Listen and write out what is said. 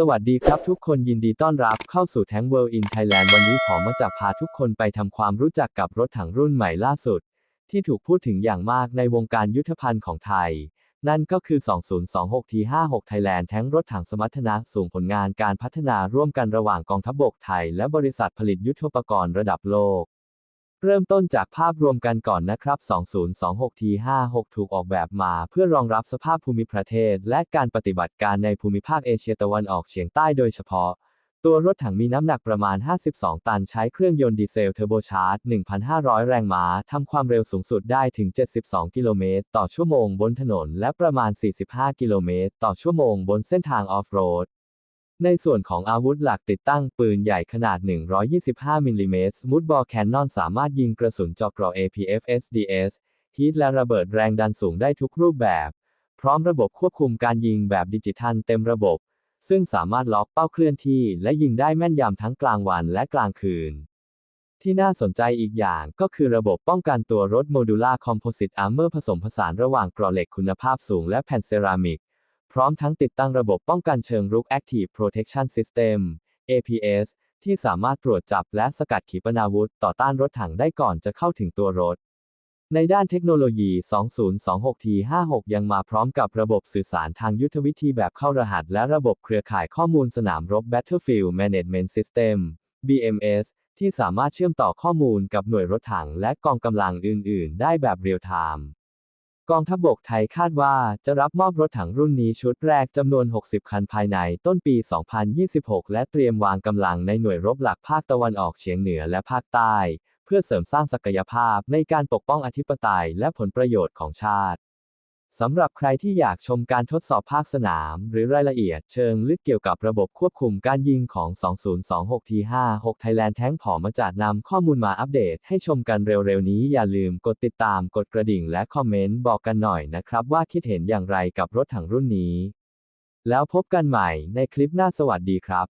สวัสดีครับทุกคนยินดีต้อนรับเข้าสู่ Tank World in Thailand วันนี้ผมมาจะพาทุกคนไปทำความรู้จักกับรถถังรุ่นใหม่ล่าสุด ที่ถูกพูดถึงอย่างมากในวงการยุทธภัณฑ์ของไทย นั่นก็คือ 2026 T56 Thailand แท้งรถถังสมรรถนะสูงผลงานการพัฒนาร่วมกันระหว่างกองทัพบกไทย และบริษัทผลิตยุทโธปกรณ์ระดับโลก เริ่มต้นจากภาพรวมกันก่อนนะครับ 2026 T56 ถูกออกแบบมา เพื่อรองรับสภาพภูมิประเทศ และการปฏิบัติการในภูมิภาคเอเชียตะวันออกเฉียงใต้โดยเฉพาะ ตัวรถถังมีน้ำหนักประมาณ 52 ตันใช้เครื่องยนต์ดีเซลเทอร์โบชาร์จ 1,500 แรงม้าทำความเร็วสูงสุดได้ถึง 72 กิโลเมตรต่อชั่วโมงบนถนน และประมาณ 45 กิโลเมตรต่อชั่วโมงบนเส้นทางออฟโรด ในส่วนของอาวุธหลักติดตั้งปืนใหญ่ขนาด 125 มิลลิเมตรมุดบอแคนนอนสามารถยิงกระสุนเจอกเกราะ APF SDS ฮีทและระเบิดแรงดันสูงได้ทุกรูปแบบ พร้อมระบบควบคุมการยิงแบบดิจิทัลเต็มระบบ ซึ่งสามารถล็อกเป้าเคลื่อนที่ และยิงได้แม่นยำทั้งกลางวันและกลางคืน ที่น่าสนใจอีกอย่างก็คือระบบป้องกันตัวรถโมดูล่าคอมโพสิตอาร์เมอร์ผสมผสานระหว่างกราเหล็กคุณภาพสูงและแผ่นเซรามิก พร้อมทั้งติดตั้งระบบป้องกันเชิงรุก Active Protection System APS ที่สามารถตรวจจับและสกัดขีปนาวุธต่อต้านรถถังได้ก่อนจะเข้าถึงตัวรถ ในด้านเทคโนโลยี 2026T56 ยังมาพร้อมกับระบบสื่อสารทางยุทธวิธีแบบเข้ารหัส และระบบเครือข่ายข้อมูลสนามรบ Battlefield Management System BMS ที่สามารถเชื่อมต่อข้อมูลกับหน่วยรถถังและกองกำลังอื่น ๆ ได้แบบเรียลไทม์ กองทัพบกไทยคาดว่าจะรับมอบรถถังรุ่นนี้ชุดแรกจำนวน 60 คันภายในต้นปี 2026 และเตรียมวางกำลังในหน่วยรบหลักภาคตะวันออกเฉียงเหนือและภาคใต้ เพื่อเสริมสร้างศักยภาพในการปกป้องอธิปไตยและผลประโยชน์ของชาติ สำหรับใครที่อยากชมการทดสอบภาคสนาม หรือรายละเอียดเชิงลึกเกี่ยวกับระบบควบคุมการยิงของ 2026 T56 Thailand แท้งผอมาจัดนำข้อมูลมาอัปเดตให้ชมกันเร็วๆ นี้อย่าลืมกดติดตามกดกระดิ่งและคอมเมนต์บอกกันหน่อยนะครับ ว่าคิดเห็นอย่างไรกับรถถังรุ่นนี้ แล้วพบกันใหม่ในคลิปหน้าสวัสดีครับ